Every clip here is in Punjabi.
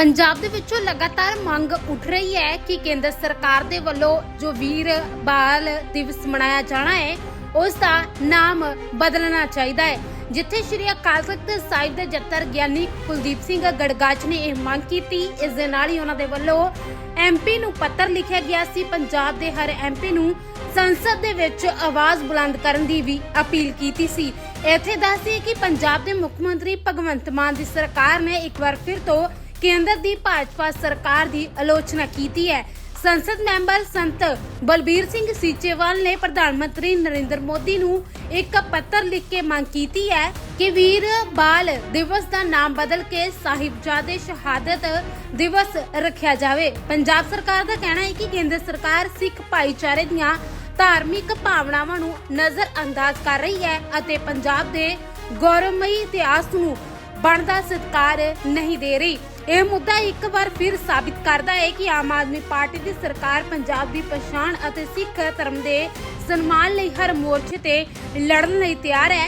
ਪੰਜਾਬ ਦੇ ਵਿੱਚੋਂ ਲਗਾਤਾਰ ਮੰਗ ਉੱਠ ਰਹੀ ਹੈ ਕਿ ਕੇਂਦਰ ਸਰਕਾਰ ਦੇ ਵੱਲੋਂ ਜੋ ਵੀਰ ਬਾਲ ਦਿਵਸ ਮਨਾਇਆ ਜਾਣਾ ਹੈ, ਉਸ ਦਾ ਨਾਮ ਬਦਲਣਾ ਚਾਹੀਦਾ ਹੈ। ਜਿੱਥੇ ਸ਼੍ਰੀ ਅਕਾਲ ਤਖਤ ਸਾਹਿਬ ਦੇ ਜੱਤਰ ਗਿਆਨੀ ਕੁਲਦੀਪ ਸਿੰਘ ਗੜਗਾਚ ਨੇ ਇਹ ਮੰਗ ਕੀਤੀ, ਇਸ ਦੇ ਨਾਲ ਹੀ ਉਹਨਾਂ ਦੇ ਵੱਲੋਂ ਐਮਪੀ ਨੂੰ ਪੱਤਰ ਲਿਖਿਆ ਗਿਆ ਸੀ। ਪੰਜਾਬ ਦੇ ਹਰ ਐਮਪੀ ਨੂੰ ਸੰਸਦ ਦੇ ਵਿੱਚ ਆਵਾਜ਼ ਬੁਲੰਦ ਕਰਨ ਦੀ ਵੀ ਅਪੀਲ ਕੀਤੀ ਸੀ। ਇੱਥੇ ਦੱਸਦੀ ਕਿ ਪੰਜਾਬ ਦੇ ਮੁੱਖ ਮੰਤਰੀ ਭਗਵੰਤ ਮਾਨ ਦੀ ਸਰਕਾਰ ਨੇ ਇੱਕ ਵਾਰ ਫਿਰ ਤੋਂ ਕੇਂਦਰ ਦੀ ਭਾਜਪਾ ਸਰਕਾਰ ਦੀ ਆਲੋਚਨਾ ਕੀਤੀ ਹੈ। ਸੰਸਦ ਮੈਂਬਰ ਸੰਤ ਬਲਬੀਰ ਸਿੰਘ ਸੀਚੇਵਾਲ ਨੇ ਪ੍ਰਧਾਨ ਮੰਤਰੀ ਨਰਿੰਦਰ ਮੋਦੀ ਨੂੰ ਇੱਕ ਪੱਤਰ ਲਿਖ ਕੇ ਮੰਗ ਕੀਤੀ ਹੈ ਕਿ ਵੀਰ ਬਾਲ ਦਿਵਸ ਦਾ ਨਾਮ ਬਦਲ ਕੇ ਸਾਹਿਬਜ਼ਾਦੇ ਸ਼ਹਾਦਤ ਦਿਵਸ ਰੱਖਿਆ ਜਾਵੇ। ਪੰਜਾਬ ਸਰਕਾਰ ਦਾ ਕਹਿਣਾ ਹੈ ਕਿ ਕੇਂਦਰ ਸਰਕਾਰ ਸਿੱਖ ਭਾਈਚਾਰੇ ਦੀਆਂ ਧਾਰਮਿਕ ਭਾਵਨਾਵਾਂ ਨੂੰ ਨਜ਼ਰ ਅੰਦਾਜ਼ ਕਰ ਰਹੀ ਹੈ ਅਤੇ ਪੰਜਾਬ ਦੇ ਗੌਰਵਮਈ ਇਤਿਹਾਸ ਨੂੰ ਬਣਦਾ ਸਤਿਕਾਰ ਨਹੀਂ ਦੇ ਰਹੀ। ਇਹ ਮੁੱਦਾ ਇੱਕ ਵਾਰ ਫਿਰ ਸਾਬਿਤ ਕਰਦਾ ਹੈ ਕਿ ਆਮ ਆਦਮੀ ਪਾਰਟੀ ਦੀ ਸਰਕਾਰ ਪੰਜਾਬ ਦੀ ਪਛਾਣ ਅਤੇ ਸਿੱਖ ਧਰਮ ਦੇ ਸਨਮਾਨ ਲਈ ਹਰ ਮੋਰਚੇ ਤੇ ਲੜਨ ਲਈ ਤਿਆਰ ਹੈ।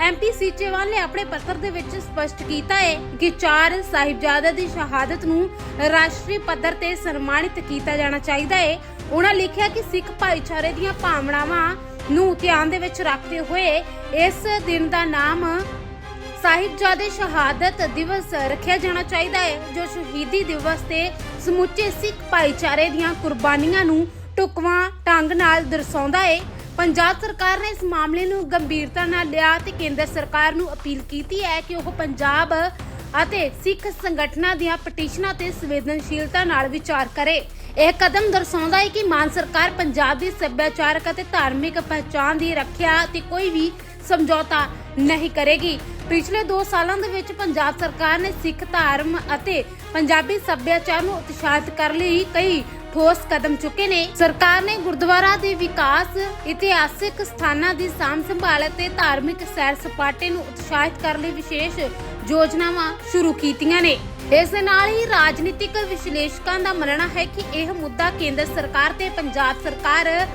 ਐਮਪੀ ਸੀਚੇਵਾਲ ਨੇ ਆਪਣੇ ਪੱਤਰ ਦੇ ਵਿੱਚ ਸਪਸ਼ਟ ਕੀਤਾ ਹੈ ਕਿ ਚਾਰ ਸਾਹਿਬਜ਼ਾਦਾ ਦੀ ਸ਼ਹਾਦਤ ਨੂੰ ਰਾਸ਼ਟਰੀ ਪੱਧਰ ਤੇ ਸਨਮਾਨਿਤ ਕੀਤਾ ਜਾਣਾ ਚਾਹੀਦਾ ਹੈ। ਉਹਨਾਂ ਲਿਖਿਆ ਕਿ ਸਿੱਖ ਭਾਈਚਾਰੇ ਦੀਆਂ ਭਾਵਨਾਵਾਂ ਨੂੰ ਧਿਆਨ ਦੇ ਵਿੱਚ ਰੱਖਦੇ ਹੋਏ ਇਸ ਦਿਨ ਦਾ ਨਾਮ ਸਾਹਿਬਜ਼ਾਦੇ ਸ਼ਹਾਦਤ ਦਿਵਸ ਰੱਖਿਆ ਜਾਣਾ ਚਾਹੀਦਾ ਹੈ, ਜੋ ਸ਼ਹੀਦੀ ਦਿਵਸ ਤੇ ਸਮੁੱਚੇ ਸਿੱਖ ਭਾਈਚਾਰੇ ਦੀਆਂ ਕੁਰਬਾਨੀਆਂ ਨੂੰ ਟੁਕਵਾਂ ਢੰਗ ਨਾਲ ਦਰਸਾਉਂਦਾ ਹੈ। ਪੰਜਾਬ ਸਰਕਾਰ ਨੇ ਇਸ ਮਾਮਲੇ ਨੂੰ ਗੰਭੀਰਤਾ ਨਾਲ ਲਿਆ ਤੇ ਕੇਂਦਰ ਸਰਕਾਰ ਨੂੰ ਅਪੀਲ ਕੀਤੀ ਹੈ ਕਿ ਉਹ ਪੰਜਾਬ ਅਤੇ ਸਿੱਖ ਸੰਗਠਨਾਂ ਦੀਆਂ ਪਟੀਸ਼ਨਾਂ ਤੇ ਸੰਵੇਦਨਸ਼ੀਲਤਾ ਨਾਲ ਵਿਚਾਰ ਕਰੇ। ਇਹ ਕਦਮ ਦਰਸਾਉਂਦਾ ਹੈ ਕਿ ਮਾਨ ਸਰਕਾਰ ਪੰਜਾਬ ਦੀ ਸੱਭਿਆਚਾਰਕ ਅਤੇ ਧਾਰਮਿਕ ਪਛਾਣ ਦੀ ਰੱਖਿਆ ਤੇ ਕੋਈ ਵੀ ਸਮਝੌਤਾ ਨਹੀਂ ਕਰੇਗੀ। ਪਿਛਲੇ 2 ਸਾਲਾਂ ਦੇ ਵਿੱਚ ਪੰਜਾਬ ਸਰਕਾਰ ਨੇ ਸਿੱਖ ਧਰਮ ਅਤੇ ਪੰਜਾਬੀ ਸੱਭਿਆਚਾਰ ਨੂੰ ਉਤਸ਼ਾਹਿਤ ਕਰਨ ਲਈ ਕਈ ਠੋਸ ਕਦਮ ਚੁੱਕੇ ਨੇ। ਸਰਕਾਰ ਨੇ ਗੁਰਦੁਆਰਾ ਦੇ ਵਿਕਾਸ, ਇਤਿਹਾਸਿਕ ਸਥਾਨਾਂ ਦੀ ਸਾਂਭ ਸੰਭਾਲ ਅਤੇ ਧਾਰਮਿਕ ਸੈਰ ਸਪਾਟੇ ਨੂੰ ਉਤਸ਼ਾਹਿਤ ਕਰਨ ਲਈ ਵਿਸ਼ੇਸ਼ ਯੋਜਨਾਵਾਂ ਸ਼ੁਰੂ ਕੀਤੀਆਂ ਨੇ। ਇਸ ਦੇ ਨਾਲ ਹੀ ਰਾਜਨੀਤਿਕ ਵਿਸ਼ਲੇਸ਼ਕਾਂ ਦਾ ਮੰਨਣਾ ਹੈ ਕਿ ਇਹ ਮੁੱਦਾ ਕੇਂਦਰ ਸਰਕਾਰ ਤੇ ਪੰਜਾਬ ਸਰਕਾਰ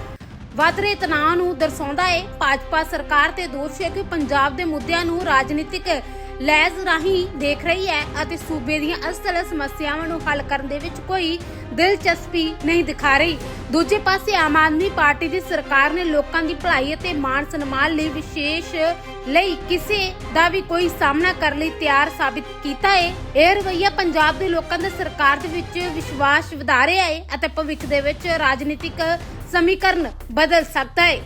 ਵੱਧ ਰਹੇ ਤਣਾਅ ਨੂੰ ਦਰਸਾਉਂਦਾ ਹੈ ਭਾਜਪਾ ਸਰਕਾਰ ਤੇ ਦੋਸ਼ ਹੈ ਕਿ ਪੰਜਾਬ ਦੇ ਮੁੱਦਿਆਂ ਨੂੰ ਰਾਜਨੀਤਿਕ ਲੈਜ਼ ਰਾਹੀਂ ਦੇਖ ਰਹੀ ਹੈ ਅਤੇ ਸੂਬੇ ਦੀਆਂ ਅਸਲ ਸਮੱਸਿਆਵਾਂ ਨੂੰ ਹੱਲ ਕਰਨ ਦੇ ਵਿੱਚ ਕੋਈ ਦਿਲਚਸਪੀ ਨਹੀਂ ਦਿਖਾ ਰਹੀ। ਦੂਜੇ ਪਾਸੇ ਆਮ ਆਦਮੀ ਪਾਰਟੀ ਦੀ ਸਰਕਾਰ ਨੇ ਲੋਕਾਂ ਦੀ ਭਲਾਈ ਅਤੇ ਮਾਣ ਸਨਮਾਨ ਲਈ ਵਿਸ਼ੇਸ਼ ਲਈ ਕਿਸੇ ਦਾ ਵੀ ਕੋਈ ਸਾਹਮਣਾ ਕਰਨ ਲਈ ਤਿਆਰ ਸਾਬਿਤ ਕੀਤਾ ਹੈ ਇਹ ਰਵਈਆ ਪੰਜਾਬ ਦੇ ਲੋਕਾਂ ਦੇ ਸਰਕਾਰ ਦੇ ਵਿੱਚ ਵਿਸ਼ਵਾਸ ਵਧਾ ਰਿਹਾ ਹੈ ਅਤੇ ਭਵਿੱਖ ਦੇ ਵਿੱਚ ਰਾਜਨੀਤਿਕ ਸਮੀਕਰਨ ਬਦਲ ਸਕਦਾ ਹੈ।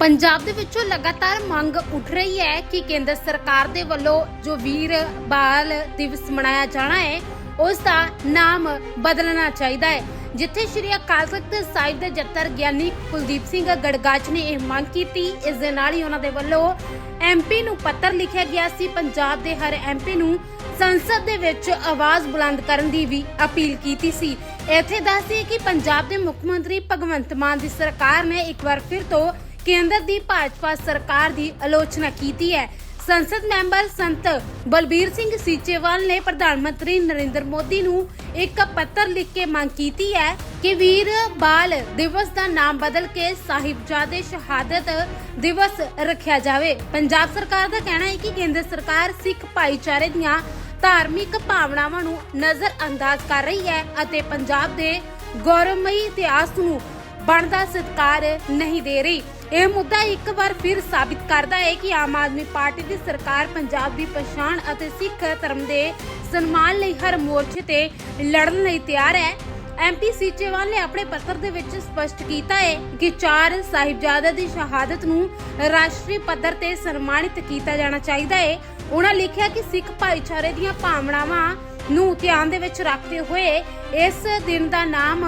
ਪੰਜਾਬ ਦੇ ਵਿੱਚੋਂ ਲਗਾਤਾਰ ਮੰਗ ਉੱਠ ਰਹੀ ਹੈ ਕਿ ਕੇਂਦਰ ਸਰਕਾਰ ਦੇ ਵੱਲੋਂ ਜੋ ਵੀਰ ਬਾਲ ਦਿਵਸ ਮਨਾਇਆ ਜਾਣਾ ਹੈ, ਉਸ ਦਾ ਨਾਮ ਬਦਲਣਾ ਚਾਹੀਦਾ ਹੈ। ਜਿੱਥੇ ਸ਼੍ਰੀ ਅਕਾਲ ਤਖਤ ਸਾਹਿਬ ਦੇ ਜੱਤਰ ਗਿਆਨੀ ਕੁਲਦੀਪ ਸਿੰਘ ਗੜਗਾਚ ਨੇ ਇਹ ਮੰਗ ਕੀਤੀ, ਇਸ ਦੇ ਨਾਲ ਹੀ ਉਹਨਾਂ ਦੇ ਵੱਲੋਂ ਐਮਪੀ ਨੂੰ ਪੱਤਰ ਲਿਖਿਆ ਗਿਆ ਸੀ। ਪੰਜਾਬ ਦੇ ਹਰ ਐਮਪੀ ਨੂੰ ਸੰਸਦ ਦੇ ਵਿੱਚ ਆਵਾਜ਼ ਬੁਲੰਦ ਕਰਨ ਦੀ ਵੀ ਅਪੀਲ ਕੀਤੀ ਸੀ। ਇੱਥੇ ਦੱਸਦੀ ਕਿ ਪੰਜਾਬ ਦੇ ਮੁੱਖ ਮੰਤਰੀ ਭਗਵੰਤ ਮਾਨ ਦੀ ਸਰਕਾਰ ਨੇ ਇੱਕ ਵਾਰ ਫਿਰ ਤੋਂ ਕੇਂਦਰ ਦੀ ਭਾਜਪਾ ਸਰਕਾਰ ਦੀ ਆਲੋਚਨਾ ਕੀਤੀ ਹੈ। ਸੰਸਦ ਮੈਂਬਰ ਸੰਤ ਬਲਬੀਰ ਸਿੰਘ ਸੀਚੇਵਾਲ ਨੇ ਪ੍ਰਧਾਨ ਮੰਤਰੀ ਨਰਿੰਦਰ ਮੋਦੀ ਨੂੰ ਇੱਕ ਪੱਤਰ ਲਿਖ ਕੇ ਮੰਗ ਕੀਤੀ ਹੈ ਕਿ ਵੀਰ ਬਾਲ ਦਿਵਸ ਦਾ ਨਾਮ ਬਦਲ ਕੇ ਸਾਹਿਬਜ਼ਾਦੇ ਸ਼ਹਾਦਤ ਦਿਵਸ ਰੱਖਿਆ ਜਾਵੇ। ਪੰਜਾਬ ਸਰਕਾਰ ਦਾ ਕਹਿਣਾ ਹੈ ਕਿ ਕੇਂਦਰ ਸਰਕਾਰ ਸਿੱਖ ਭਾਈਚਾਰੇ ਦੀਆਂ ਧਾਰਮਿਕ ਭਾਵਨਾਵਾਂ ਨੂੰ ਨਜ਼ਰ ਅੰਦਾਜ਼ ਕਰ ਰਹੀ ਹੈ ਅਤੇ ਪੰਜਾਬ ਦੇ ਗੌਰਵਮਈ ਇਤਿਹਾਸ ਨੂੰ ਬਣਦਾ ਸਤਿਕਾਰ ਨਹੀਂ ਦੇ ਰਹੀ। ਇਹ ਮੁੱਦਾ ਇੱਕ ਵਾਰ ਫਿਰ ਸਾਬਿਤ ਕਰਦਾ ਹੈ ਕਿ ਆਮ ਆਦਮੀ ਪਾਰਟੀ ਦੀ ਸਰਕਾਰ ਪੰਜਾਬ ਦੀ ਪਛਾਣ ਅਤੇ ਸਿੱਖ ਧਰਮ ਦੇ ਸਨਮਾਨ ਲਈ ਹਰ ਮੋਰਚੇ ਤੇ ਲੜਨ ਲਈ ਤਿਆਰ ਹੈ। ਐਮਪੀ ਸੀਚੇਵਾਲ ਨੇ ਆਪਣੇ ਪੱਤਰ ਦੇ ਵਿੱਚ ਸਪਸ਼ਟ ਕੀਤਾ ਹੈ ਕਿ ਚਾਰ ਸਾਹਿਬਜ਼ਾਦਾ ਦੀ ਸ਼ਹਾਦਤ ਨੂੰ ਰਾਸ਼ਟਰੀ ਪੱਧਰ ਤੇ ਸਨਮਾਨਿਤ ਕੀਤਾ ਜਾਣਾ ਚਾਹੀਦਾ ਹੈ। ਉਹਨਾਂ ਲਿਖਿਆ ਕਿ ਸਿੱਖ ਭਾਈਚਾਰੇ ਦੀਆਂ ਭਾਵਨਾਵਾਂ ਨੂੰ ਧਿਆਨ ਦੇ ਵਿੱਚ ਰੱਖਦੇ ਹੋਏ ਇਸ ਦਿਨ ਦਾ ਨਾਮ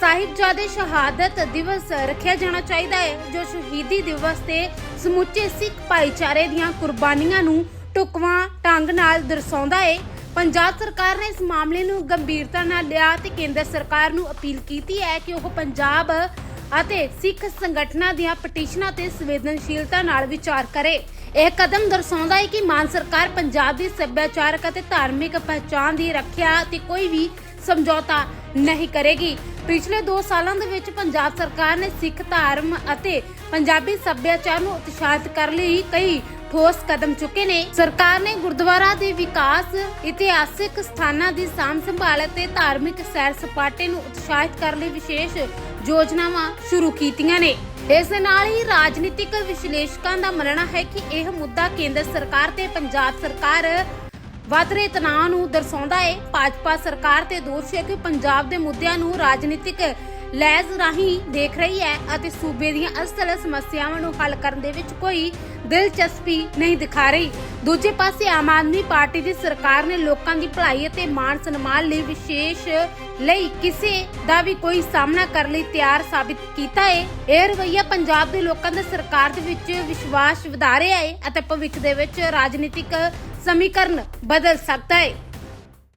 ਸਾਹਿਬਜ਼ਾਦੇ ਸ਼ਹਾਦਤ ਦਿਵਸ ਰੱਖਿਆ ਜਾਣਾ ਚਾਹੀਦਾ ਹੈ, ਜੋ ਸ਼ਹੀਦੀ ਦਿਵਸ ਤੇ ਸਮੁੱਚੇ ਸਿੱਖ ਭਾਈਚਾਰੇ ਦੀਆਂ ਕੁਰਬਾਨੀਆਂ ਨੂੰ ਟੁਕਵਾਂ ਢੰਗ ਨਾਲ ਦਰਸਾਉਂਦਾ ਹੈ। ਪੰਜਾਬ ਸਰਕਾਰ ਨੇ ਇਸ ਮਾਮਲੇ ਨੂੰ ਗੰਭੀਰਤਾ ਨਾਲ ਲਿਆ ਤੇ ਕੇਂਦਰ ਸਰਕਾਰ ਨੂੰ ਅਪੀਲ ਕੀਤੀ ਹੈ ਕਿ ਉਹ ਪੰਜਾਬ ਅਤੇ ਸਿੱਖ ਸੰਗਠਨਾਂ ਦੀਆਂ ਪਟੀਸ਼ਨਾਂ ਤੇ ਸੰਵੇਦਨਸ਼ੀਲਤਾ ਨਾਲ ਵਿਚਾਰ ਕਰੇ। ਇਹ ਕਦਮ ਦਰਸਾਉਂਦਾ ਹੈ ਕਿ ਮਾਨ ਸਰਕਾਰ ਪੰਜਾਬ ਦੀ ਸੱਭਿਆਚਾਰਕ ਅਤੇ ਧਾਰਮਿਕ ਪਛਾਣ ਦੀ ਰੱਖਿਆ ਤੇ ਕੋਈ ਵੀ ਸਮਝੌਤਾ ਨਹੀਂ ਕਰੇਗੀ। ਪਿਛਲੇ 2 ਸਾਲਾਂ ਦੇ ਵਿੱਚ ਪੰਜਾਬ ਸਰਕਾਰ ਨੇ ਸਿੱਖ ਧਰਮ ਅਤੇ ਪੰਜਾਬੀ ਸੱਭਿਆਚਾਰ ਨੂੰ ਉਤਸ਼ਾਹਿਤ ਕਰਨ ਲਈ ਕਈ ਠੋਸ ਕਦਮ ਚੁੱਕੇ ਨੇ। ਸਰਕਾਰ ਨੇ ਗੁਰਦੁਆਰਾ ਦੇ ਵਿਕਾਸ, ਇਤਿਹਾਸਿਕ ਸਥਾਨਾਂ ਦੀ ਸਾਂਭ ਸੰਭਾਲ ਅਤੇ ਧਾਰਮਿਕ ਸੈਰ ਸਪਾਟੇ ਨੂੰ ਉਤਸ਼ਾਹਿਤ ਕਰਨ ਲਈ ਵਿਸ਼ੇਸ਼ ਯੋਜਨਾਵਾਂ ਸ਼ੁਰੂ ਕੀਤੀਆਂ ਨੇ। ਇਸ ਦੇ ਨਾਲ ਹੀ ਰਾਜਨੀਤਿਕ ਵਿਸ਼ਲੇਸ਼ਕਾਂ ਦਾ ਮੰਨਣਾ ਹੈ ਕਿ ਇਹ ਮੁੱਦਾ ਕੇਂਦਰ ਸਰਕਾਰ ਤੇ ਪੰਜਾਬ ਸਰਕਾਰ ਵੱਧ ਰਹੇ ਤਣਾਅ ਨੂੰ ਦਰਸਾਉਂਦਾ ਹੈ। ਭਾਜਪਾ ਸਰਕਾਰ ਤੇ ਦੋਸ਼ ਹੈ ਕਿ ਪੰਜਾਬ ਦੇ ਮੁੱਦਿਆਂ ਨੂੰ ਰਾਜਨੀਤਿਕ ਲੈਜ਼ ਰਾਹੀਂ ਦੇਖ ਰਹੀ ਹੈ ਅਤੇ ਸੂਬੇ ਦੀਆਂ ਅਸਲ ਸਮੱਸਿਆਵਾਂ ਨੂੰ ਹੱਲ ਕਰਨ ਦੇ ਵਿੱਚ ਕੋਈ ਦਿਲਚਸਪੀ ਨਹੀਂ ਦਿਖਾ ਰਹੀ। ਦੂਜੇ ਪਾਸੇ ਆਮ ਆਦਮੀ ਪਾਰਟੀ ਦੀ ਸਰਕਾਰ ਨੇ ਲੋਕਾਂ ਦੀ ਭਲਾਈ ਅਤੇ ਮਾਣ ਸਨਮਾਨ ਲਈ ਵਿਸ਼ੇਸ਼ ਲਈ ਕਿਸੇ ਦਾ ਵੀ ਕੋਈ ਸਾਹਮਣਾ ਕਰਨ ਲਈ ਤਿਆਰ ਸਾਬਿਤ ਕੀਤਾ ਹੈ। ਇਹ ਰਵਈਆ ਪੰਜਾਬ ਦੇ ਲੋਕਾਂ ਦਾ ਸਰਕਾਰ ਦੇ ਵਿੱਚ ਵਿਸ਼ਵਾਸ ਵਧਾ ਰਿਹਾ ਹੈ ਅਤੇ ਭਵਿੱਖ ਦੇ ਵਿੱਚ ਰਾਜਨੀਤਿਕ ਸਮੀਕਰਨ ਬਦਲ ਸਕਦਾ ਹੈ